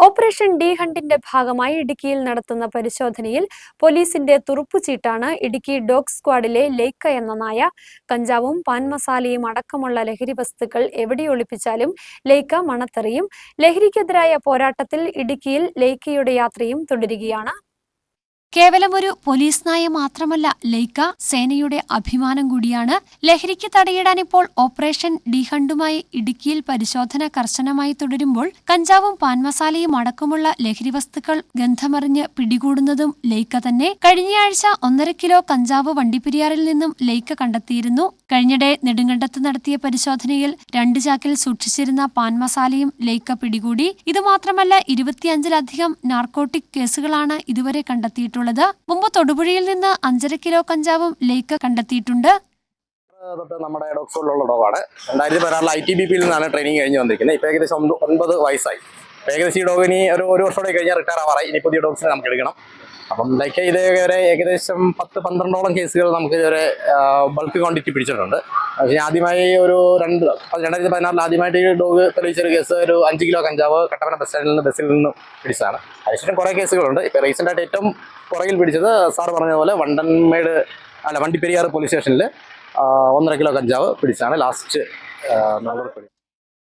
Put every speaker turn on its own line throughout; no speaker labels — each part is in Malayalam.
ഓപ്പറേഷൻ ഡി ഹണ്ടിന്റെ ഭാഗമായി ഇടുക്കിയിൽ നടത്തുന്ന പരിശോധനയിൽ പോലീസിന്റെ തുറുപ്പുചീട്ടാണ് ഇടുക്കി ഡോഗ് സ്ക്വാഡിലെ ലേക്ക എന്ന നായ കഞ്ചാവും പാൻ മസാലയും അടക്കമുള്ള ലഹരി വസ്തുക്കൾ എവിടെ ഒളിപ്പിച്ചാലും ലേക്ക മണത്തെറിയും. ലഹരിക്കെതിരായ പോരാട്ടത്തിൽ ഇടുക്കിയിൽ ലേക്കയുടെ യാത്രയും തുടരുകയാണ്.
കേവലം ഒരു പോലീസ് നായ മാത്രമല്ല ലൈക്ക സേനയുടെ അഭിമാനം കൂടിയാണ്. ലഹരിക്ക് തടയിടാൻ ഇപ്പോൾ ഓപ്പറേഷൻ ഡിഹണ്ടുമായി ഇടുക്കിയിൽ പരിശോധന കർശനമായി തുടരുമ്പോൾ കഞ്ചാവും പാൻമസാലയും അടക്കമുള്ള ലഹരി വസ്തുക്കൾ ഗന്ധമറിഞ്ഞ് പിടികൂടുന്നതും ലൈക്ക തന്നെ കഴിഞ്ഞയാഴ്ച ഒന്നര കിലോ കഞ്ചാവ് വണ്ടിപ്പെരിയാറിൽ നിന്നും ലൈക്ക കണ്ടെത്തിയിരുന്നു. കഴിഞ്ഞിടെ നെടുങ്കണ്ടത്ത് നടത്തിയ പരിശോധനയിൽ രണ്ട് ചാക്കിൽ സൂക്ഷിച്ചിരുന്ന പാൻമസാലയും ലൈക്ക പിടികൂടി. ഇതുമാത്രമല്ല ഇരുപത്തിയഞ്ചിലധികം നാർക്കോട്ടിക് കേസുകളാണ് ഇതുവരെ കണ്ടെത്തിയിട്ടുള്ളത്. മുമ്പ് തൊടുപുഴയിൽ നിന്ന് അഞ്ചര കിലോ കഞ്ചാവും ലേക്ക് കണ്ടെത്തിയിട്ടുണ്ട്.
നമ്മുടെ ഡോഗ് സ്കൂളിലുള്ള ഡോഗാണ്. രണ്ടായിരത്തി പതിനാറിൽ ഐ ടി ബി പിയിൽ നിന്നാണ് ട്രെയിനിങ് കഴിഞ്ഞ് വന്നിരിക്കുന്നത്. ഇപ്പോൾ ഏകദേശം ഒൻപത് വയസ്സായി. ഏകദേശം ഈ ഡോഗിനി ഒരു ഒരു വർഷത്തോടെ കഴിഞ്ഞാൽ റിട്ടയർ ആവാറായി. ഇനി പുതിയ ഡോഗ്സിനെ നമുക്ക് എടുക്കണം. അപ്പം ലൈക്ക് ഇതേവരെ ഏകദേശം പത്ത് പന്ത്രണ്ടോളം കേസുകൾ നമുക്ക് ഇതുവരെ ബൾക്ക് ക്വാണ്ടിറ്റി പിടിച്ചിട്ടുണ്ട്. പക്ഷേ ആദ്യമായി ഒരു രണ്ട് രണ്ടായിരത്തി പതിനാറിൽ ആദ്യമായിട്ട് ഈ ഡോഗ് തെളിയിച്ചൊരു കേസ് ഒരു അഞ്ച് കിലോ കഞ്ചാവ് കട്ടപ്പന ബസ് സ്റ്റാൻഡിൽ നിന്ന് ബസ്സിൽ നിന്ന് പിടിച്ചതാണ്. അതിനുശേഷം കുറേ കേസുകളുണ്ട്. ഇപ്പോൾ റീസെന്റായിട്ട് ഏറ്റവും പുറകിൽ പിടിച്ചത് സാർ പറഞ്ഞതുപോലെ പോലെ വണ്ടൻമേട് അല്ല വണ്ടിപ്പെരിയാർ പോലീസ് സ്റ്റേഷനിൽ ഒന്നര കിലോ കഞ്ചാവ് പിടിച്ചാണ് ലാസ്റ്റ് നമ്മൾ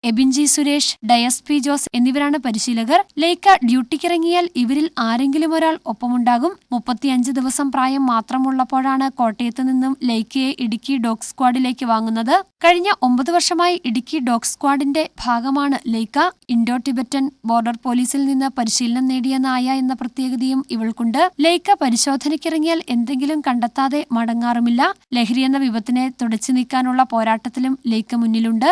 എബിൻജി സുരേഷ് ഡയസ് പി ജോസ് എന്നിവരാണ് പരിശീലകർ. ലേക്ക ഡ്യൂട്ടിക്കിറങ്ങിയാൽ ഇവരിൽ ആരെങ്കിലും ഒരാൾ ഒപ്പമുണ്ടാകും. മുപ്പത്തിയഞ്ച് ദിവസം പ്രായം മാത്രമുള്ളപ്പോഴാണ് കോട്ടയത്ത് നിന്നും ലൈക്കയെ ഇടുക്കി ഡോഗ് സ്ക്വാഡിലേക്ക് വാങ്ങുന്നത്. കഴിഞ്ഞ ഒമ്പത് വർഷമായി ഇടുക്കി ഡോഗ് സ്ക്വാഡിന്റെ ഭാഗമാണ് ലൈക്ക. ഇൻഡോ ടിബറ്റൻ ബോർഡർ പോലീസിൽ നിന്ന് പരിശീലനം നേടിയ നായ എന്ന പ്രത്യേകതയും ഇവൾക്കുണ്ട്. ലേക്ക പരിശോധനയ്ക്കിറങ്ങിയാൽ എന്തെങ്കിലും കണ്ടെത്താതെ മടങ്ങാറുമില്ല. ലഹരി എന്ന വിപത്തിനെ തുടച്ചു നീക്കാനുള്ള പോരാട്ടത്തിലും ലൈക്ക മുന്നിലുണ്ട്.